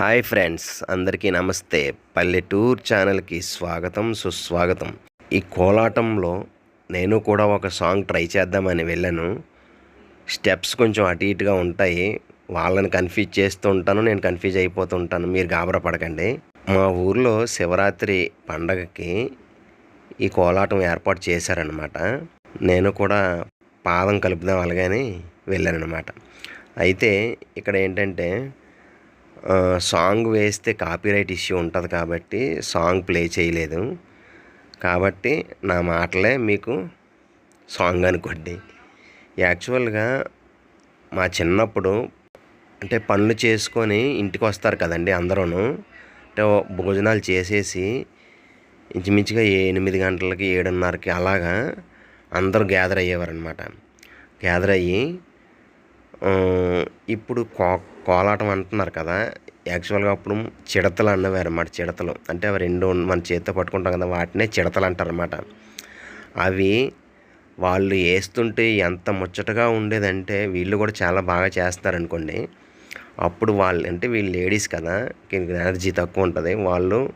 Hi friends అందరికీ నమస్తే. పల్లెటూర్ ఛానల్కి స్వాగతం సుస్వాగతం. ఈ కోలాటంలో నేను కూడా ఒక సాంగ్ ట్రై చేద్దామని వెళ్ళాను. స్టెప్స్ కొంచెం అటు ఇటుగా ఉంటాయి. వాళ్ళని కన్ఫ్యూజ్ చేస్తూ ఉంటాను నేను కన్ఫ్యూజ్ అయిపోతూ ఉంటాను. మీరు గాబరా పడకండి. మా ఊర్లో శివరాత్రి పండగకి ఈ కోలాటం ఏర్పాటు చేశారనమాట నేను కూడా పాదం కలుపుదాం అలాగని వెళ్ళానమాట అయితే ఇక్కడ ఏంటంటే సాంగ్ వేస్తే కాపీరైట్ ఇష్యూ ఉంటుంది కాబట్టి సాంగ్ ప్లే చేయలేదు. కాబట్టి నా మాటలే మీకు సాంగ్ అనుకోండి. యాక్చువల్గా మా చిన్నప్పుడు అంటే పనులు చేసుకొని ఇంటికి వస్తారు కదండి అందరూ అంటే భోజనాలు చేసేసి ఇంచుమించుగా ఎనిమిది గంటలకి ఏడున్నరకి అలాగా అందరూ గ్యాదర్ అయ్యేవారనమాట గ్యాదర్ అయ్యి ఇప్పుడు కో కోలాటం అంటున్నారు కదా యాక్చువల్గా అప్పుడు చిడతలు అన్నవారు అన్నమాట చిడతలు. అంటే అవి రెండు మన చేతితో పట్టుకుంటాం కదా వాటినే చిడతలు అంటారు అవి వాళ్ళు వేస్తుంటే ఎంత ముచ్చటగా ఉండేదంటే వీళ్ళు కూడా చాలా బాగా చేస్తారనుకోండి అప్పుడు వాళ్ళు అంటే వీళ్ళు లేడీస్ కదా దీనికి ఎనర్జీ తక్కువ ఉంటుంది వాళ్ళు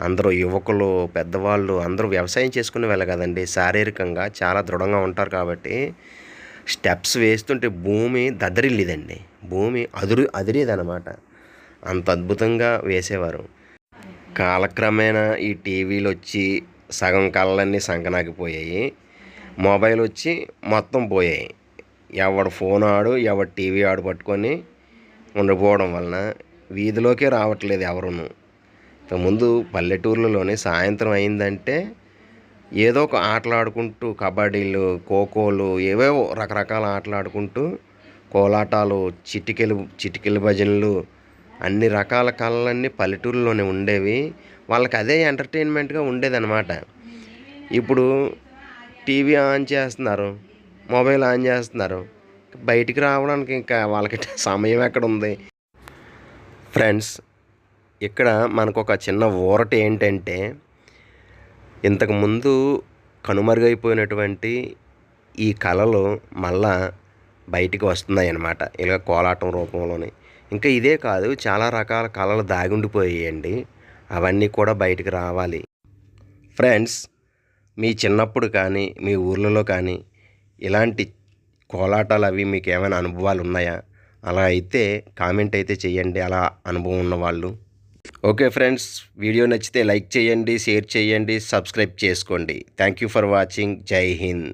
అందరూ యువకులు పెద్దవాళ్ళు అందరూ వ్యవసాయం చేసుకునే వాళ్ళు కదండి శారీరకంగా చాలా దృఢంగా ఉంటారు కాబట్టి స్టెప్స్ వేస్తుంటే భూమి దద్దరిల్లిదండి భూమి అదురు అదిరేదనమాట. అంత అద్భుతంగా వేసేవారు. కాలక్రమేణా ఈ టీవీలు వచ్చి సగం కళ్ళన్నీ సంకనాకిపోయాయి. మొబైల్ వచ్చి మొత్తం పోయాయి. ఎవడు ఫోన్ ఆడు ఎవడు టీవీ ఆడు పట్టుకొని ఉండిపోవడం వలన వీధిలోకే రావట్లేదు ఎవరును. ముందు పల్లెటూర్లలోనే సాయంత్రం అయిందంటే ఏదో ఒక ఆటలు ఆడుకుంటూ కబడ్డీలు ఖోఖోలు ఏవేవో రకరకాల ఆటలు ఆడుకుంటూ కోలాటాలు చిటికెలు చిటికెలు భజనలు అన్ని రకాల కళలన్నీ పల్లెటూరులోనే ఉండేవి. వాళ్ళకి అదే ఎంటర్టైన్మెంట్గా ఉండేదన్నమాట. ఇప్పుడు టీవీ ఆన్ చేస్తున్నారు మొబైల్ ఆన్ చేస్తున్నారు. బయటికి రావడానికి ఇంకా వాళ్ళకి సమయం ఎక్కడ ఉంది ఫ్రెండ్స్ ఇక్కడ మనకు ఒక చిన్న ఊరట ఏంటంటే ఇంతకుముందు కనుమరుగైపోయినటువంటి ఈ కళలు మళ్ళా బయటికి వస్తున్నాయి అన్నమాట ఇలా కోలాటం రూపంలోని. ఇంకా ఇదే కాదు చాలా రకాల కళలు దాగుండిపోయాయండి. అవన్నీ కూడా బయటికి రావాలి. ఫ్రెండ్స్ మీ చిన్నప్పుడు కానీ మీ ఊర్లలో కానీ ఇలాంటి కోలాటాలు అవి మీకు ఏమైనా అనుభవాలు ఉన్నాయా? అలా అయితే కామెంట్ అయితే చేయండి. అలా అనుభవం ఉన్నవాళ్ళు. ఓకే ఫ్రెండ్స్ వీడియో నచ్చితే లైక్ చేయండి షేర్ చేయండి సబ్స్క్రైబ్ చేసుకోండి. Thank you for watching Jai Hind